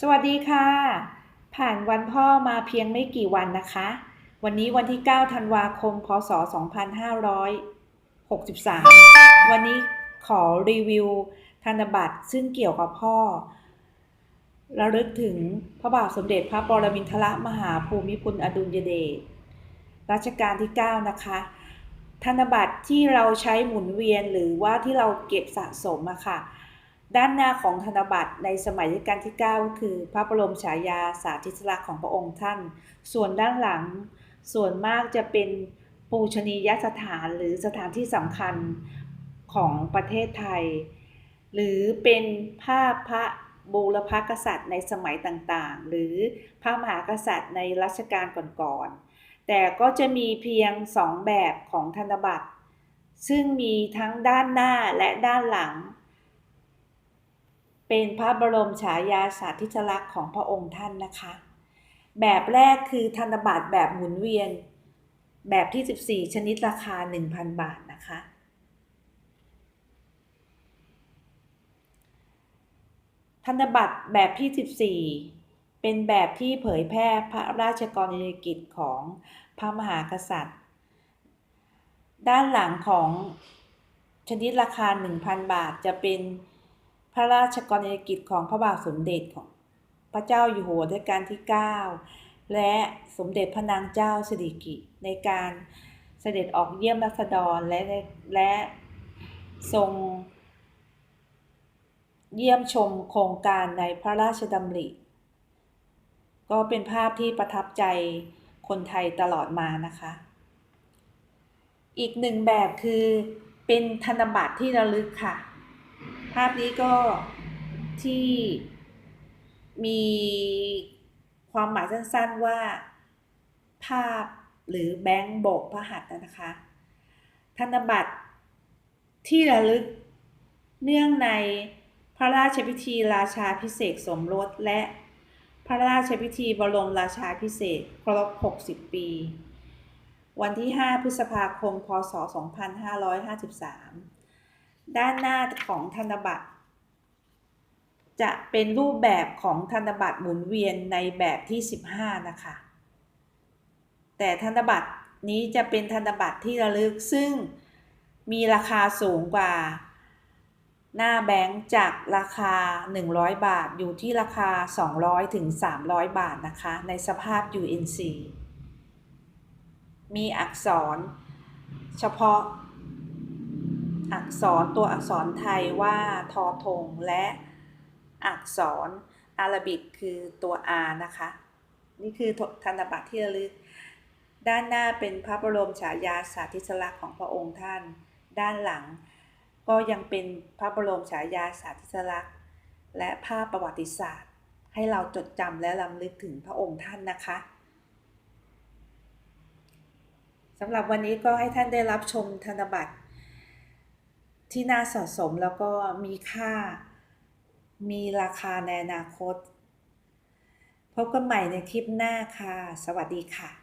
สวัสดีค่ะ ผ่านวันพ่อมาเพียงไม่กี่วันนะคะ วันนี้วันที่ 9 ธันวาคม พศ 2563 วันนี้ขอรีวิวธนบัตรซึ่งเกี่ยวกับพ่อระลึกถึงพระบาทสมเด็จพระปรมินทรมหาภูมิพลอดุลยเดชรัชกาลที่ 9 นะคะ ธนบัตรที่เราใช้หมุนเวียนหรือว่าที่เราเก็บสะสมอะค่ะ ด้านหน้าของธนบัตรในสมัยรัชกาลที่ 9 ก็คือพระบรมฉายาสาธิสลักษณ์ของพระองค์ท่าน ส่วนด้านหลัง ส่วนมากจะเป็นปูชนียสถานหรือสถานที่สำคัญของประเทศไทย หรือเป็นภาพพระบูรพกษัตริย์ในสมัยต่างๆ หรือพระมหากษัตริย์ในรัชกาลก่อนๆ แต่ก็จะมีเพียงสองแบบของธนบัตร ซึ่งมีทั้งด้านหน้าและด้านหลัง เป็นพระบรมฉายาสาธิลักษณ์ของพระองค์ท่านนะคะ แบบแรกคือธนบัตรแบบหมุนเวียน แบบที่ 14 ชนิดราคา 1,000 บาทนะคะ ธนบัตรแบบที่ 14 เป็นแบบที่เผยแพร่พระราชกรณียกิจของพระมหากษัตริย์ ด้านหลังของชนิดราคา 1,000 บาทจะเป็น พระราชกรณียกิจของพระบาทสมเด็จของพระเจ้าอยู่หัวรัชกาลที่ 9 และสมเด็จพระนางเจ้าสิริกิติ์ในการเสด็จออกเยี่ยมรัษฎรและและทรง เยี่ยมชมโครงการในพระราชดำริ ก็เป็นภาพที่ประทับใจคนไทยตลอดมานะคะ อีกหนึ่งแบบคือเป็นธนบัตรที่ระลึกค่ะ ภาพนี้ก็ที่มีความหมายสั้นๆว่าภาพหรือแบงค์โบกพระหัตถ์นะคะ ธนบัตรที่ระลึกเนื่องในพระราชพิธีราชาพิเศษสมรสและพระราชพิธีบรมราชาพิเศษครบ 60 ปี วันที่ 5 พฤษภาคม พศ 2553 ด้านหน้าของธนบัตร จะเป็นรูปแบบของธนบัตรหมุนเวียนในแบบที่ 15 นะคะ แต่ธนบัตรนี้จะเป็นธนบัตรที่ระลึกซึ่งมีราคาสูงกว่า หน้าแบงค์จากราคา 100 บาทอยู่ที่ราคา 200ถึง300 บาทนะคะ ในสภาพ UNC มีอักษรเฉพาะ อักษรตัวอักษรไทยว่าทอทงและอักษรอาราบิกคือตัว R นะคะ นี่คือธนบัตรที่ระลึก ด้านหน้าเป็นพระบรมฉายาสาธิสลักษณ์ของพระองค์ท่าน ด้านหลัง ก็ยังเป็นพระบรมฉายาสาธิสลักษณ์ และภาพประวัติศาสตร์ ให้เราจดจำและลำลึกถึงพระองค์ท่านนะคะสำหรับวันนี้ก็ให้ท่านได้รับชมธนบัตร ที่น่าสะสมแล้วก็มีค่า มีราคาในอนาคต พบกันใหม่ในคลิปหน้าค่ะ สวัสดีค่ะ